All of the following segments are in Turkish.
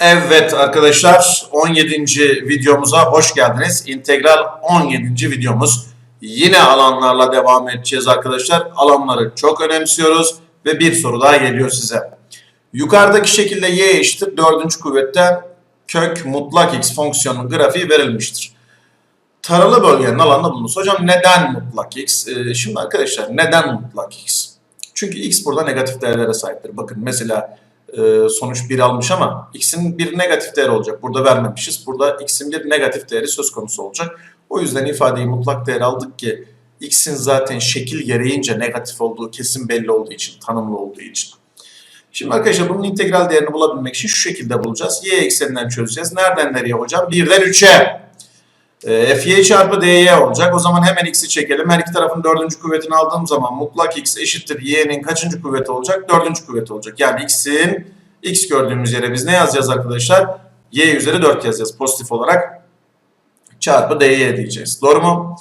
Evet arkadaşlar 17. videomuza hoş geldiniz. İntegral 17. videomuz. Yine alanlarla devam edeceğiz arkadaşlar. Alanları çok önemsiyoruz ve bir soru daha geliyor size. Yukarıdaki şekilde y eşittir 4. kuvvetten kök mutlak x fonksiyonunun grafiği verilmiştir. Taralı bölgenin alanını bulunuz. Hocam neden mutlak x? Ee, şimdi arkadaşlar neden mutlak x? Çünkü x burada negatif değerlere sahiptir. Bakın mesela e, sonuç 1 almış ama x'in bir negatif değeri olacak. Burada vermemişiz. Burada x'in bir negatif değeri söz konusu olacak. O yüzden ifadeyi mutlak değer aldık ki x'in zaten şekil gereğince negatif olduğu kesin belli olduğu için, tanımlı olduğu için. Şimdi arkadaşlar bunun integral değerini bulabilmek için şu şekilde bulacağız. Y ekseninden çözeceğiz. Nereden nereye hocam? 1'den 3'e. E, Fy çarpı dy olacak. O zaman hemen x'i çekelim. Her iki tarafın dördüncü kuvvetini aldığım zaman mutlak x eşittir y'nin kaçıncı kuvveti olacak? Dördüncü kuvveti olacak. Yani x'in x gördüğümüz yere biz ne yazacağız arkadaşlar? y üzeri 4 yazacağız pozitif olarak. Çarpı dy diyeceğiz. Doğru mu?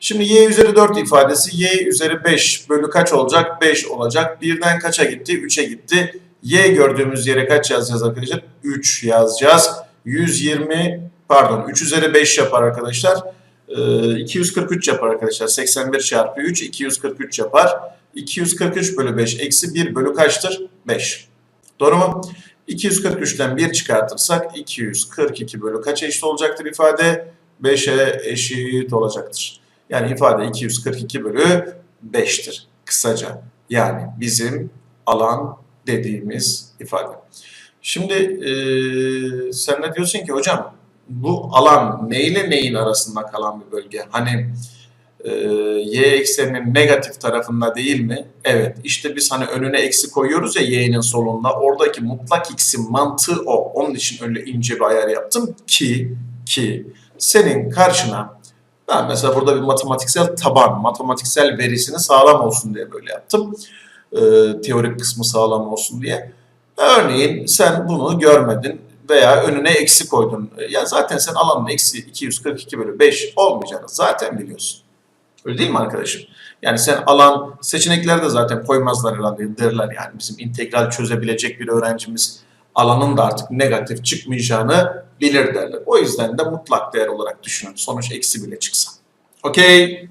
Şimdi y üzeri 4 ifadesi y üzeri 5 bölü kaç olacak? 5 olacak. Birden kaça gitti? 3'e gitti. y gördüğümüz yere kaç yazacağız arkadaşlar? 3 yazacağız. 120 pardon 3 üzeri 5 yapar arkadaşlar. Ee, 243 yapar arkadaşlar. 81 çarpı 3 243 yapar. 243 bölü 5 eksi 1 bölü kaçtır? 5. Doğru mu? 243'ten 1 çıkartırsak 242 bölü kaça eşit olacaktır ifade? 5'e eşit olacaktır. Yani ifade 242 bölü 5'tir kısaca. Yani bizim alan dediğimiz ifade. Şimdi e, sen ne diyorsun ki hocam bu alan neyle neyin arasında kalan bir bölge? Hani e, y ekseninin negatif tarafında değil mi? Evet. İşte biz hani önüne eksi koyuyoruz ya y'nin solunda. Oradaki mutlak x'in mantığı o. Onun için öyle ince bir ayar yaptım ki ki senin karşına ben mesela burada bir matematiksel taban, matematiksel verisini sağlam olsun diye böyle yaptım. E, teorik kısmı sağlam olsun diye. Örneğin sen bunu görmedin veya önüne eksi koydun. Ya zaten sen alanın eksi 242 bölü 5 olmayacağını zaten biliyorsun. Öyle değil mi arkadaşım? Yani sen alan seçenekleri de zaten koymazlar herhalde derler yani bizim integral çözebilecek bir öğrencimiz alanın da artık negatif çıkmayacağını bilir derler. O yüzden de mutlak değer olarak düşünün. Sonuç eksi bile çıksa. Okey.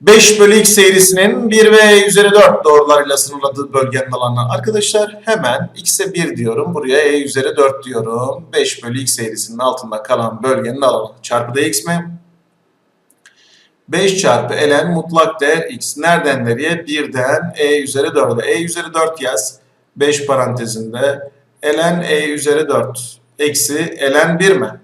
5 bölü x eğrisinin 1 ve üzeri 4 doğrularıyla sınırladığı bölgenin alanı. Arkadaşlar hemen x'e 1 diyorum. Buraya e üzeri 4 diyorum. 5 bölü x eğrisinin altında kalan bölgenin alanı. Çarpı dx mi? 5 çarpı ln mutlak değer x. Nereden nereye? 1'den e üzeri 4'e. e üzeri 4 yaz. 5 parantezinde. ln e üzeri 4. Eksi ln 1 mi?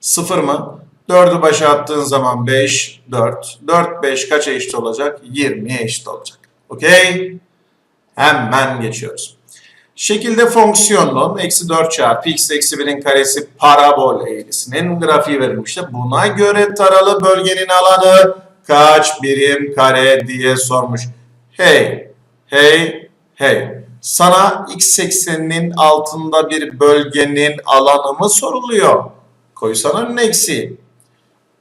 0 mı? 4'ü başa attığın zaman 5, 4. 4, 5 kaça eşit olacak? 20'ye eşit olacak. Okey? Hemen geçiyoruz. Şekilde fonksiyonun eksi 4 çarpı x eksi 1'in karesi parabol eğrisinin grafiği verilmişti. Buna göre taralı bölgenin alanı kaç birim kare diye sormuş. Hey, hey, hey. Sana x ekseninin altında bir bölgenin alanı mı soruluyor? Koysana önüne eksi.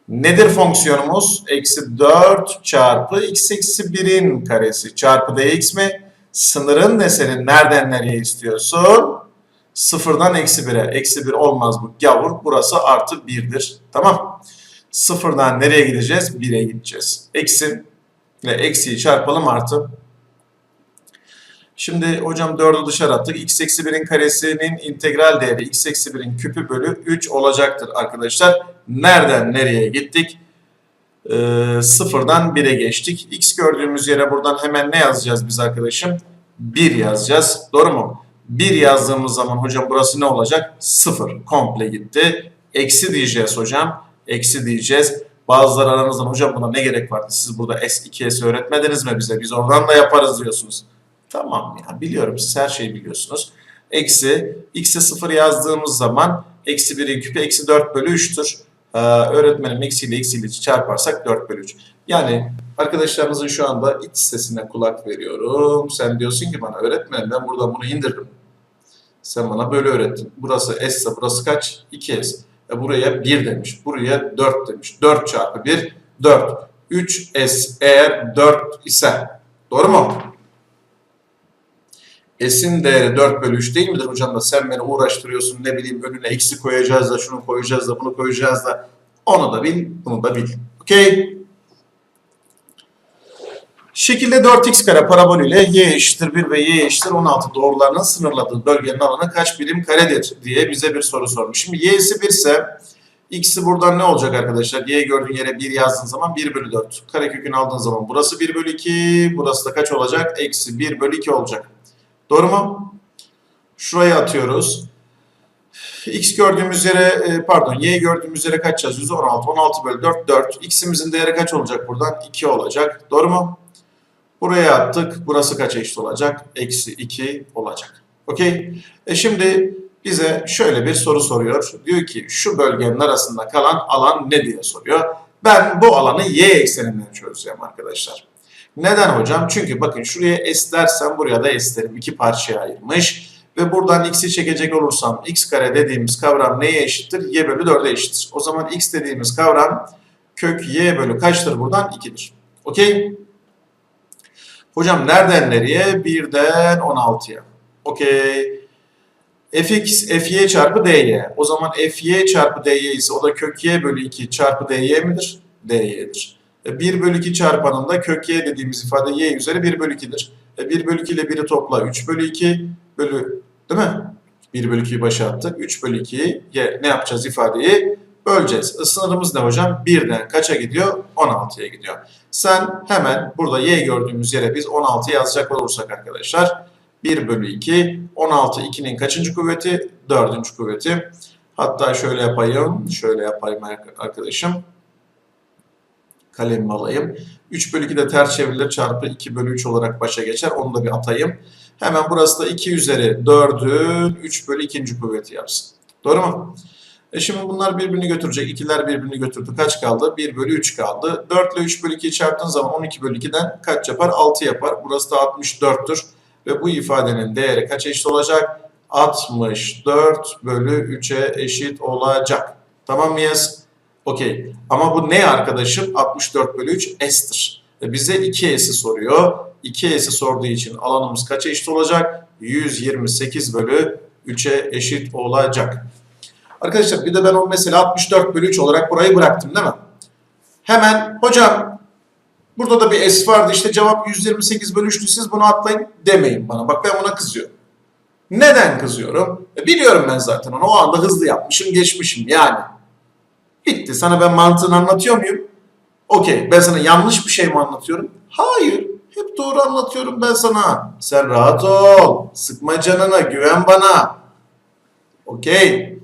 Nedir fonksiyonumuz? Eksi 4 çarpı x eksi 1'in karesi çarpı dx mi? Sınırın ne senin? Nereden nereye istiyorsun? Sıfırdan eksi 1'e. Eksi 1 olmaz bu gavur. Burası artı 1'dir. Tamam. Sıfırdan nereye gideceğiz? 1'e gideceğiz. Eksi ve eksiyi çarpalım artı. Şimdi hocam 4'ü dışarı attık. x eksi 1'in karesinin integral değeri x eksi 1'in küpü bölü 3 olacaktır arkadaşlar. Nereden nereye gittik? Ee, sıfırdan 1'e geçtik. X gördüğümüz yere buradan hemen ne yazacağız biz arkadaşım? 1 yazacağız. Doğru mu? 1 yazdığımız zaman hocam burası ne olacak? 0. Komple gitti. Eksi diyeceğiz hocam. Eksi diyeceğiz. Bazıları aranızdan hocam buna ne gerek vardı? Siz burada S2S öğretmediniz mi bize? Biz oradan da yaparız diyorsunuz. Tamam ya biliyorum siz her şeyi biliyorsunuz. Eksi x'e 0 yazdığımız zaman eksi 1'in küpü eksi 4 bölü 3'tür. Ee, öğretmenim eksiyle eksiyle çarparsak 4 bölü 3. Yani arkadaşlarımızın şu anda iç sesine kulak veriyorum. Sen diyorsun ki bana öğretmenim ben buradan bunu indirdim. Sen bana böyle öğrettin. Burası S ise burası kaç? 2S. E buraya 1 demiş. Buraya 4 demiş. 4 çarpı 1 4. 3S eğer 4 ise. Doğru mu? S'in değeri 4 bölü 3 değil midir hocam da sen beni uğraştırıyorsun ne bileyim önüne eksi koyacağız da şunu koyacağız da bunu koyacağız da onu da bil bunu da bil. Okey. Şekilde 4x kare parabol ile y eşittir 1 ve y eşittir 16 doğrularının sınırladığı bölgenin alanı kaç birim karedir diye bize bir soru sormuş. Şimdi y'si 1 ise x'i buradan ne olacak arkadaşlar? y gördüğün yere 1 yazdığın zaman 1 bölü 4. Karekökünü aldığın zaman burası 1 bölü 2 burası da kaç olacak? Eksi 1 bölü 2 olacak. Doğru mu? Şuraya atıyoruz. X gördüğümüz yere e, pardon y gördüğümüz yere kaç yazıyoruz? 16. 16 bölü 4 4. X'imizin değeri kaç olacak buradan? 2 olacak. Doğru mu? Buraya attık. Burası kaça eşit olacak? Eksi 2 olacak. Okey. E şimdi bize şöyle bir soru soruyor. Diyor ki şu bölgenin arasında kalan alan ne diye soruyor. Ben bu alanı y ekseninden çözeceğim arkadaşlar. Neden hocam? Çünkü bakın şuraya s dersem buraya da s derim. İki parçaya ayırmış. Ve buradan x'i çekecek olursam x kare dediğimiz kavram neye eşittir? y bölü 4'e eşittir. O zaman x dediğimiz kavram kök y bölü kaçtır buradan? 2'dir. Okey? Hocam nereden nereye? 1'den 16'ya. Okey. fx fy çarpı dy. O zaman fy çarpı dy ise o da kök y bölü 2 çarpı dy midir? dy'dir. 1 bölü 2 çarpanında kök y dediğimiz ifade y üzeri 1 bölü 2'dir. 1 bölü 2 ile 1'i topla 3 bölü 2 bölü değil mi? 1 bölü 2'yi başa attık. 3 bölü 2'yi ne yapacağız ifadeyi? Böleceğiz. Sınırımız ne hocam? 1'den kaça gidiyor? 16'ya gidiyor. Sen hemen burada y gördüğümüz yere biz 16 yazacak olursak arkadaşlar 1 bölü 2 16 2'nin kaçıncı kuvveti? 4. kuvveti. Hatta şöyle yapayım. Şöyle yapayım arkadaşım. Kalemimi alayım. 3 bölü 2 de ters çevrilir çarpı 2 bölü 3 olarak başa geçer. Onu da bir atayım. Hemen burası da 2 üzeri 4'ün 3 bölü 2. kuvveti yapsın. Doğru mu? E şimdi bunlar birbirini götürecek. İkiler birbirini götürdü. Kaç kaldı? 1 bölü 3 kaldı. 4 ile 3 bölü 2'yi çarptığın zaman 12 bölü 2'den kaç yapar? 6 yapar. Burası da 64'tür. Ve bu ifadenin değeri kaç eşit olacak? 64 bölü 3'e eşit olacak. Tamam mıyız? Okey. Ama bu ne arkadaşım? 64 bölü 3 S'tir. E bize 2S'i soruyor. 2S'i sorduğu için alanımız kaça eşit olacak? 128 bölü 3'e eşit olacak. Arkadaşlar bir de ben o mesela 64 bölü 3 olarak burayı bıraktım değil mi? Hemen hocam burada da bir S vardı işte cevap 128 bölü 3'tü siz bunu atlayın demeyin bana. Bak ben buna kızıyorum. Neden kızıyorum? E biliyorum ben zaten onu. O anda hızlı yapmışım geçmişim yani. Bitti. Sana ben mantığını anlatıyor muyum? Okey. Ben sana yanlış bir şey mi anlatıyorum? Hayır. Hep doğru anlatıyorum ben sana. Sen rahat ol. Sıkma canına. Güven bana. Okey.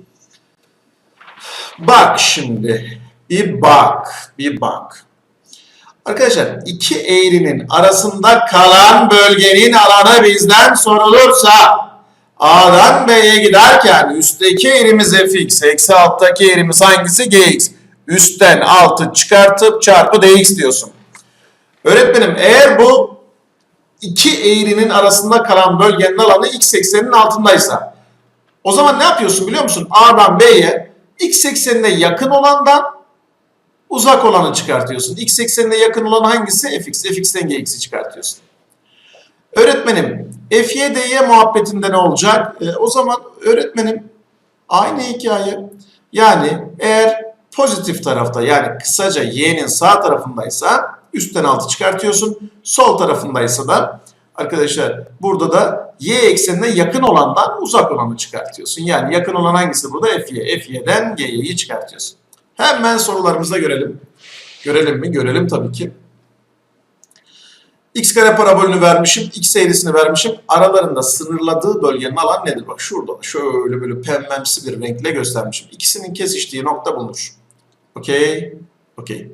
Bak şimdi. Bir bak. Bir bak. Arkadaşlar iki eğrinin arasında kalan bölgenin alanı bizden sorulursa A'dan B'ye giderken üstteki eğrimiz fx, eksi alttaki eğrimiz hangisi? gx. Üstten altı çıkartıp çarpı dx diyorsun. Öğretmenim eğer bu iki eğrinin arasında kalan bölgenin alanı x ekseninin altındaysa o zaman ne yapıyorsun biliyor musun? A'dan B'ye x eksenine yakın olandan uzak olanı çıkartıyorsun. X eksenine yakın olan hangisi? fx. fx'ten gx'i çıkartıyorsun. Öğretmenim fy dy muhabbetinde ne olacak? E, o zaman öğretmenim aynı hikaye. Yani eğer pozitif tarafta yani kısaca y'nin sağ tarafındaysa üstten altı çıkartıyorsun. Sol tarafındaysa da arkadaşlar burada da y eksenine yakın olandan uzak olanı çıkartıyorsun. Yani yakın olan hangisi burada? fy. fy'den gy'yi çıkartıyorsun. Hemen sorularımızda görelim. Görelim mi? Görelim tabii ki. X kare parabolünü vermişim, X eğrisini vermişim. Aralarında sınırladığı bölgenin alan nedir? Bak şurada şöyle böyle pembemsi bir renkle göstermişim. İkisinin kesiştiği nokta bulunur. Okey. Okey.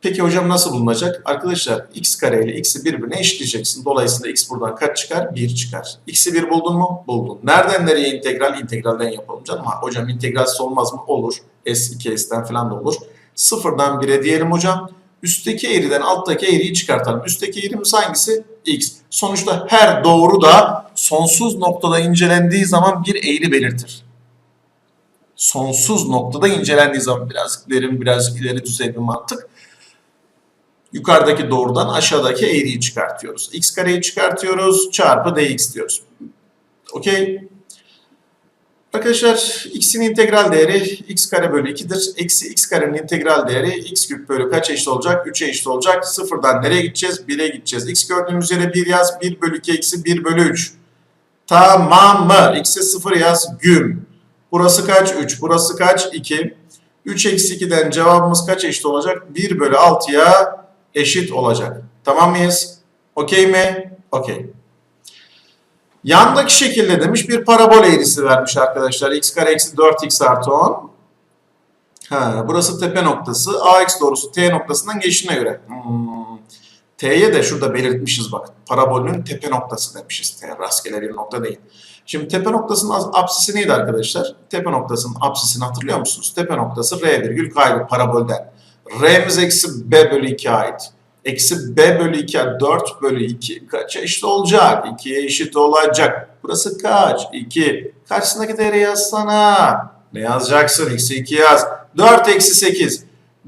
Peki hocam nasıl bulunacak? Arkadaşlar x kare ile x'i birbirine eşitleyeceksin. Dolayısıyla x buradan kaç çıkar? 1 çıkar. x'i 1 buldun mu? Buldun. Nereden nereye integral? İntegralden yapalım canım. Ha, hocam integralsiz olmaz mı? Olur. S, 2s'ten falan da olur. Sıfırdan 1'e diyelim hocam. Üstteki eğriden alttaki eğriyi çıkartalım. Üstteki eğrimiz hangisi? X. Sonuçta her doğru da sonsuz noktada incelendiği zaman bir eğri belirtir. Sonsuz noktada incelendiği zaman biraz derin, biraz ileri düzey bir mantık. Yukarıdaki doğrudan aşağıdaki eğriyi çıkartıyoruz. x kareyi çıkartıyoruz çarpı dx diyoruz. Okey. Arkadaşlar x'in integral değeri x kare bölü 2'dir. Eksi x karenin integral değeri x küp bölü kaç eşit olacak? 3'e eşit olacak. Sıfırdan nereye gideceğiz? 1'e gideceğiz. x gördüğümüz yere 1 yaz. 1 bölü 2 eksi 1 bölü 3. Tamam mı? X'e 0 yaz. Güm. Burası kaç? 3. Burası kaç? 2. 3 eksi 2'den cevabımız kaç eşit olacak? 1 bölü 6'ya eşit olacak. Tamam mıyız? Okey mi? Okey. Yandaki şekilde demiş bir parabol eğrisi vermiş arkadaşlar. x kare eksi 4x artı 10. Ha, burası tepe noktası. AX doğrusu T noktasından geçtiğine göre. Hmm. T'ye de şurada belirtmişiz bak. Parabolün tepe noktası demişiz. T rastgele bir nokta değil. Şimdi tepe noktasının apsisi neydi arkadaşlar? Tepe noktasının apsisini hatırlıyor musunuz? Tepe noktası R virgül K'ydı parabolden. R'miz eksi B bölü 2 ait. Eksi B bölü 2 4 bölü 2 kaça eşit olacak? 2'ye eşit olacak. Burası kaç? 2. Karşısındaki değeri yazsana. Ne yazacaksın? Eksi 2 yaz. 4 eksi 8.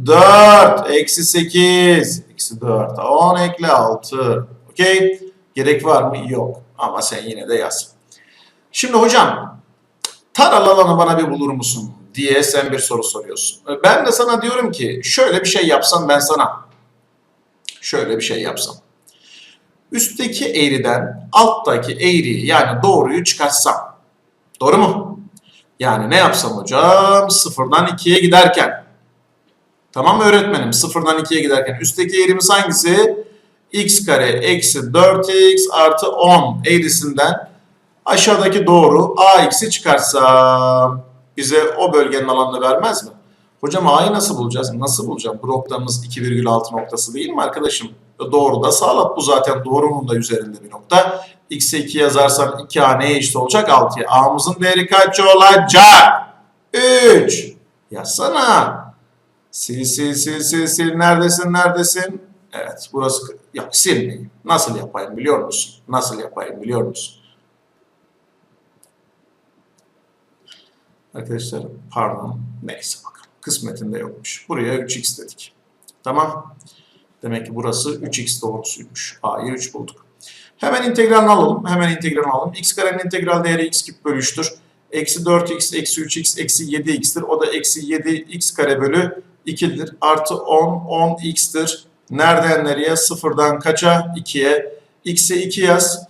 4 eksi 8. Eksi 4. 10 ekle 6. Okey. Gerek var mı? Yok. Ama sen yine de yaz. Şimdi hocam taralı alanı bana bir bulur musun diye sen bir soru soruyorsun. Ben de sana diyorum ki şöyle bir şey yapsam ben sana. Şöyle bir şey yapsam. Üstteki eğriden alttaki eğriyi yani doğruyu çıkarsam. Doğru mu? Yani ne yapsam hocam? Sıfırdan 2'ye giderken. Tamam mı öğretmenim? Sıfırdan 2'ye giderken. Üstteki eğrimiz hangisi? x kare eksi 4x artı 10 eğrisinden aşağıdaki doğru ax'i çıkarsam bize o bölgenin alanını vermez mi? Hocam a'yı nasıl bulacağız? Nasıl bulacağım? Bu noktamız 2,6 noktası değil mi arkadaşım? Doğru da sağlat bu zaten doğrunun da üzerinde bir nokta. x'e 2 yazarsan 2a neye eşit olacak? 6'ya. a'mızın değeri kaç olacak? 3. Yazsana. Sil sil sil sil sil. Neredesin neredesin? Evet burası yok silmeyeyim. Nasıl yapayım biliyor musun? Nasıl yapayım biliyor musun? Arkadaşlar pardon neyse bakalım. Kısmetinde yokmuş. Buraya 3x dedik. Tamam. Demek ki burası 3x doğrusuymuş. A'yı 3 bulduk. Hemen integralini alalım. Hemen integralini alalım. x karenin integral değeri x küp bölü 3'tür. Eksi 4x, eksi 3x, eksi 7x'tir. O da eksi 7x kare bölü 2'dir. Artı 10, 10x'tir. Nereden nereye? Sıfırdan kaça? 2'ye. x'e 2 yaz.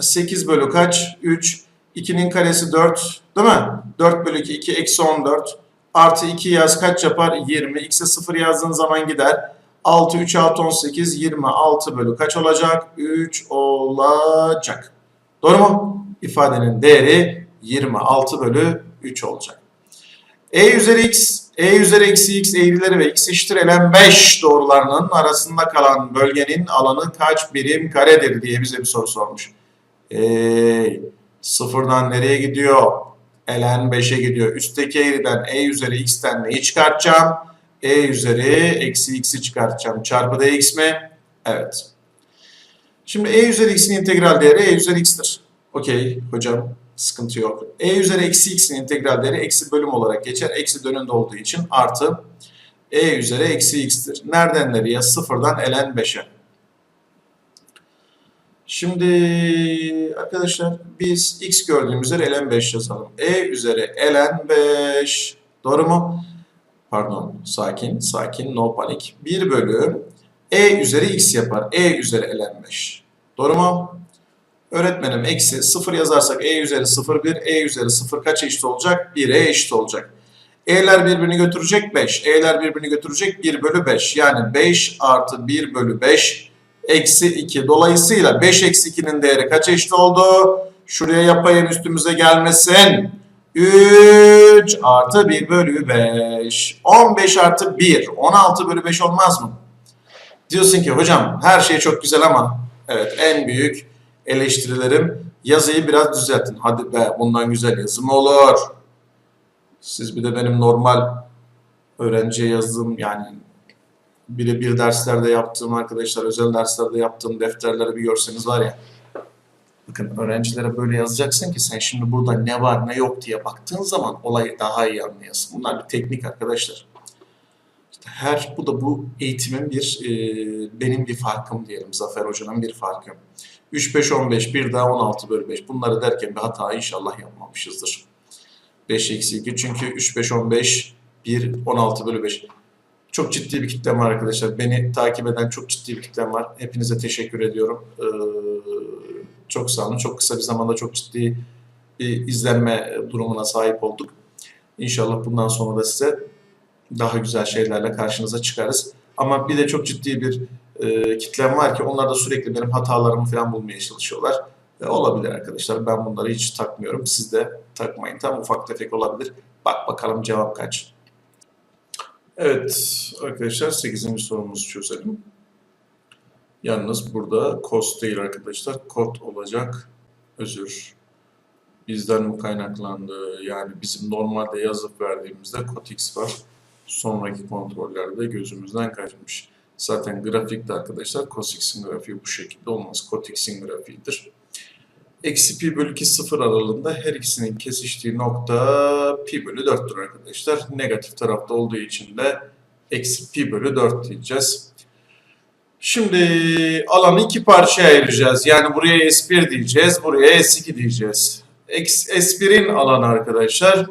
8 bölü kaç? 3. 2'nin karesi 4. Değil mi? 4 bölü 2, 2 eksi 14. Artı 2 yaz kaç yapar? 20. X'e 0 yazdığın zaman gider. 6, 3, 6, 18, 26 bölü kaç olacak? 3 olacak. Doğru mu? İfadenin değeri 26 bölü 3 olacak. E üzeri x, e üzeri eksi x eğrileri ve x eşittir ln 5 doğrularının arasında kalan bölgenin alanı kaç birim karedir diye bize bir soru sormuş. E, sıfırdan nereye gidiyor? Ln 5'e gidiyor. Üstteki eğriden e üzeri x'ten neyi çıkartacağım? e üzeri eksi x'i çıkartacağım. Çarpı dx mi? Evet. Şimdi e üzeri x'in integral değeri e üzeri x'tir. Okey hocam sıkıntı yok. e üzeri eksi x'in integral değeri eksi bölüm olarak geçer. Eksi dönünde olduğu için artı e üzeri eksi x'tir. Nereden nereye? Sıfırdan ln 5'e. Şimdi arkadaşlar biz x gördüğümüz üzere ln 5 yazalım. e üzeri ln 5 doğru mu? Pardon sakin sakin no panik. 1 bölü e üzeri x yapar. e üzeri ln 5. Doğru mu? Öğretmenim eksi 0 yazarsak e üzeri 0 1 e üzeri 0 kaç eşit olacak? 1'e eşit olacak. E'ler birbirini götürecek 5. E'ler birbirini götürecek 1 bölü 5. Yani 5 artı 1 bölü 5 eksi 2. Dolayısıyla 5 eksi 2'nin değeri kaç eşit oldu? Şuraya yapayım üstümüze gelmesin. 3 artı 1 bölü 5. 15 artı 1. 16 bölü 5 olmaz mı? Diyorsun ki hocam her şey çok güzel ama evet en büyük eleştirilerim yazıyı biraz düzeltin. Hadi be bundan güzel yazı mı olur? Siz bir de benim normal öğrenciye yazdığım yani birebir derslerde yaptığım arkadaşlar özel derslerde yaptığım defterleri bir görseniz var ya. Bakın öğrencilere böyle yazacaksın ki sen şimdi burada ne var ne yok diye baktığın zaman olayı daha iyi anlayasın. Bunlar bir teknik arkadaşlar. her bu da bu eğitimin bir e, benim bir farkım diyelim Zafer Hoca'nın bir farkı. 3 5 15 bir daha 16 bölü 5 bunları derken bir hata inşallah yapmamışızdır. 5 eksi 2 çünkü 3 5 15 1 16 bölü 5 çok ciddi bir kitlem var arkadaşlar. Beni takip eden çok ciddi bir kitlem var. Hepinize teşekkür ediyorum. Ee, çok sağ olun. Çok kısa bir zamanda çok ciddi bir izlenme durumuna sahip olduk. İnşallah bundan sonra da size daha güzel şeylerle karşınıza çıkarız. Ama bir de çok ciddi bir e, kitlem var ki onlar da sürekli benim hatalarımı falan bulmaya çalışıyorlar. E, olabilir arkadaşlar. Ben bunları hiç takmıyorum. Siz de takmayın. Tam ufak tefek olabilir. Bak bakalım cevap kaç. Evet arkadaşlar 8. sorumuzu çözelim. Yalnız burada cost değil arkadaşlar. Kod olacak. Özür. Bizden mi kaynaklandı? Yani bizim normalde yazıp verdiğimizde kod x var. Sonraki kontrollerde gözümüzden kaçmış. Zaten grafikte arkadaşlar cos x'in grafiği bu şekilde olmaz. Cot x'in grafiğidir. Eksi pi bölü 2 sıfır aralığında her ikisinin kesiştiği nokta pi bölü 4'tür arkadaşlar. Negatif tarafta olduğu için de eksi pi bölü 4 diyeceğiz. Şimdi alanı iki parçaya ayıracağız. Yani buraya S1 diyeceğiz, buraya S2 diyeceğiz. S1'in alanı arkadaşlar.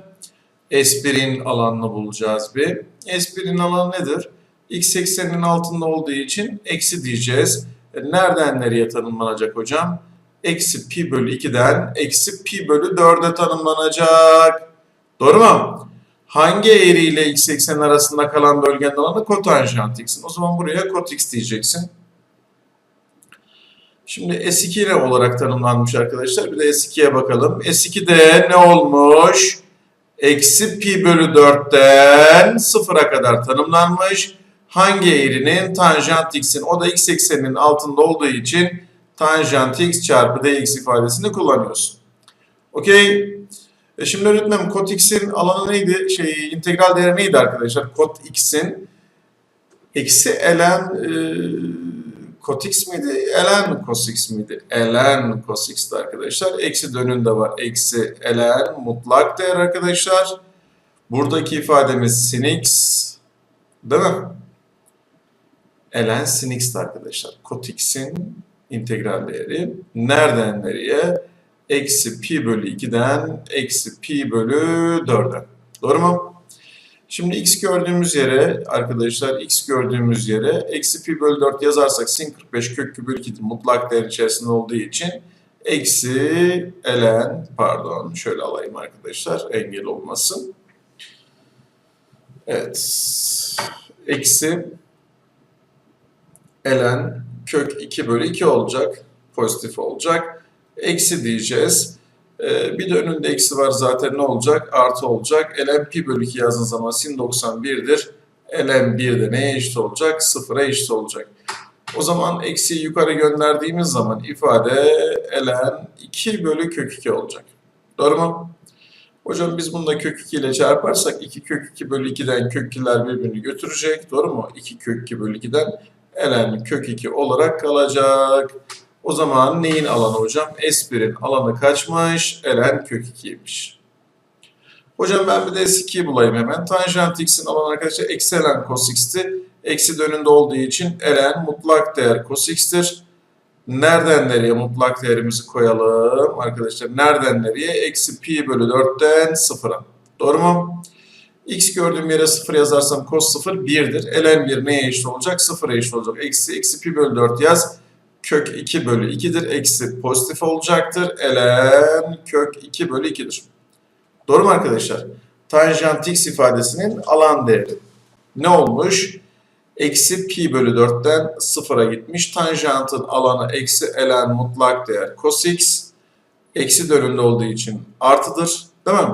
S1'in alanını bulacağız bir. S1'in alanı nedir? X ekseninin altında olduğu için eksi diyeceğiz. E, Nereden nereye tanımlanacak hocam? Eksi pi bölü 2'den eksi pi bölü 4'e tanımlanacak. Doğru mu? Hangi eğri ile x eksen arasında kalan bölgenin alanı kotanjant x'in. O zaman buraya kot x diyeceksin. Şimdi S2 ile olarak tanımlanmış arkadaşlar. Bir de S2'ye bakalım. S2'de ne olmuş? Eksi pi bölü 4'ten sıfıra kadar tanımlanmış. Hangi eğrinin tanjant x'in? O da x ekseninin altında olduğu için tanjant x çarpı dx ifadesini kullanıyorsun. Okey. E şimdi öğretmenim kot x'in alanı neydi? Şey integral değeri neydi arkadaşlar? Kot x'in eksi ln e, kot x miydi? ln cos x miydi? ln cos x'ti arkadaşlar. Eksi dönünde var. Eksi ln mutlak değer arkadaşlar. Buradaki ifademiz sin x değil mi? ln sin x'ti arkadaşlar. Kot x'in integral değeri nereden nereye? Eksi pi bölü 2'den eksi pi bölü 4'e. Doğru mu? Şimdi x gördüğümüz yere arkadaşlar x gördüğümüz yere eksi pi bölü 4 yazarsak sin 45 kök bölü 2 mutlak değer içerisinde olduğu için eksi ln pardon şöyle alayım arkadaşlar engel olmasın. Evet. Eksi ln kök 2 bölü 2 olacak. Pozitif olacak. Eksi diyeceğiz. Ee, bir de önünde eksi var zaten ne olacak? Artı olacak. ln pi bölü 2 yazdığın zaman sin 91'dir. ln 1 de neye eşit olacak? Sıfıra eşit olacak. O zaman eksiyi yukarı gönderdiğimiz zaman ifade ln 2 bölü kök 2 olacak. Doğru mu? Hocam biz bunu da kök 2 ile çarparsak 2 kök 2 bölü 2'den kök 2'ler birbirini götürecek. Doğru mu? 2 kök 2 bölü 2'den ln kök 2 olarak kalacak. O zaman neyin alanı hocam? S1'in alanı kaçmış? ln kök 2'ymiş. Hocam ben bir de S2'yi bulayım hemen. Tanjant x'in alanı arkadaşlar eksi ln cos x'ti. Eksi dönünde olduğu için ln mutlak değer cos x'tir. Nereden nereye mutlak değerimizi koyalım arkadaşlar? Nereden nereye? Eksi pi bölü 4'ten 0'a. Doğru mu? X gördüğüm yere 0 yazarsam cos 0 1'dir. ln 1 neye eşit olacak? 0'a eşit olacak. Eksi, eksi pi bölü 4 yaz. Kök 2 bölü 2'dir. Eksi pozitif olacaktır. ln kök 2 bölü 2'dir. Doğru mu arkadaşlar? Tanjant x ifadesinin alan değeri. Ne olmuş? Eksi pi bölü 4'ten 0'a gitmiş. Tanjantın alanı eksi ln mutlak değer cos x. Eksi dönümde olduğu için artıdır. Değil mi?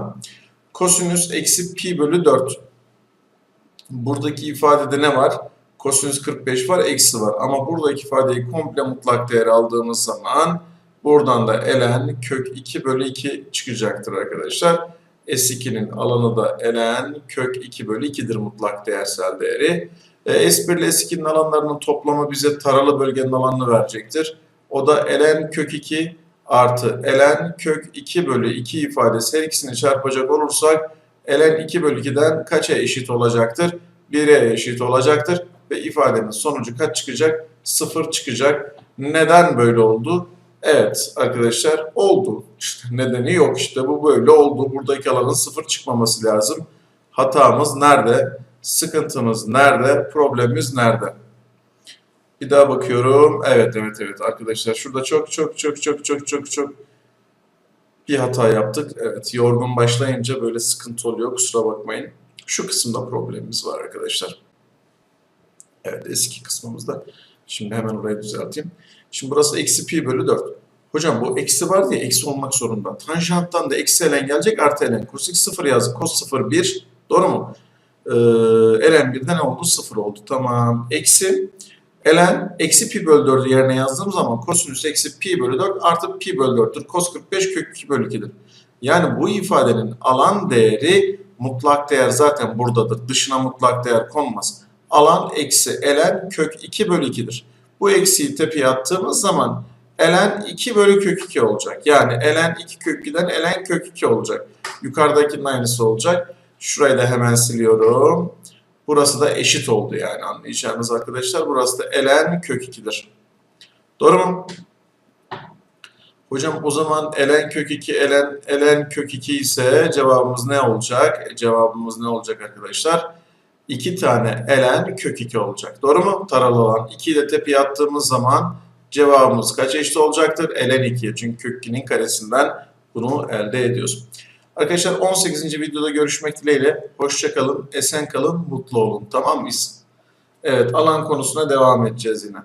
Kosinüs eksi pi bölü 4. Buradaki ifadede ne var? Kosinüs 45 var, eksi var. Ama buradaki ifadeyi komple mutlak değer aldığımız zaman buradan da ln kök 2 bölü 2 çıkacaktır arkadaşlar. S2'nin alanı da ln kök 2 bölü 2'dir mutlak değersel değeri. E, S1 ile S2'nin alanlarının toplamı bize taralı bölgenin alanını verecektir. O da ln kök 2 artı ln kök 2 bölü 2 ifadesi her ikisini çarpacak olursak ln 2 bölü 2'den kaça eşit olacaktır? 1'e eşit olacaktır. Ve ifadenin sonucu kaç çıkacak? 0 çıkacak. Neden böyle oldu? Evet arkadaşlar oldu. İşte nedeni yok işte bu böyle oldu. Buradaki alanın 0 çıkmaması lazım. Hatamız nerede? Sıkıntımız nerede? Problemimiz nerede? Bir daha bakıyorum. Evet evet evet arkadaşlar şurada çok çok çok çok çok çok çok bir hata yaptık. Evet yorgun başlayınca böyle sıkıntı oluyor kusura bakmayın. Şu kısımda problemimiz var arkadaşlar. Evet eski kısmımızda. Şimdi hemen orayı düzelteyim. Şimdi burası eksi pi bölü 4. Hocam bu eksi var diye eksi olmak zorunda. Tanjanttan da eksi ln gelecek artı ln. Cos x 0 yazdık. Cos 0 1. Doğru mu? Ee, ln 1'de ne oldu? 0 oldu. Tamam. Eksi ln eksi pi bölü 4'ü yerine yazdığım zaman kosinüs eksi pi bölü 4 artı pi bölü 4'tür. Cos 45 kök 2 bölü 2'dir. Yani bu ifadenin alan değeri mutlak değer zaten buradadır. Dışına mutlak değer konmaz. Alan eksi ln kök 2 bölü 2'dir. Bu eksiyi tepeye attığımız zaman ln 2 bölü kök 2 olacak. Yani ln 2 kök 2'den ln kök 2 olacak. Yukarıdakinin aynısı olacak. Şurayı da hemen siliyorum. Burası da eşit oldu yani anlayacağınız arkadaşlar. Burası da ln kök 2'dir. Doğru mu? Hocam o zaman ln kök 2 ln, ln kök 2 ise cevabımız ne olacak? E, cevabımız ne olacak arkadaşlar? 2 tane ln kök 2 olacak. Doğru mu? Taralı olan 2'yi de tepeye attığımız zaman cevabımız kaç eşit olacaktır? ln 2'ye. Çünkü kök 2'nin karesinden bunu elde ediyoruz. Arkadaşlar 18. videoda görüşmek dileğiyle. Hoşçakalın, esen kalın, mutlu olun. Tamam mıyız? Evet, alan konusuna devam edeceğiz yine.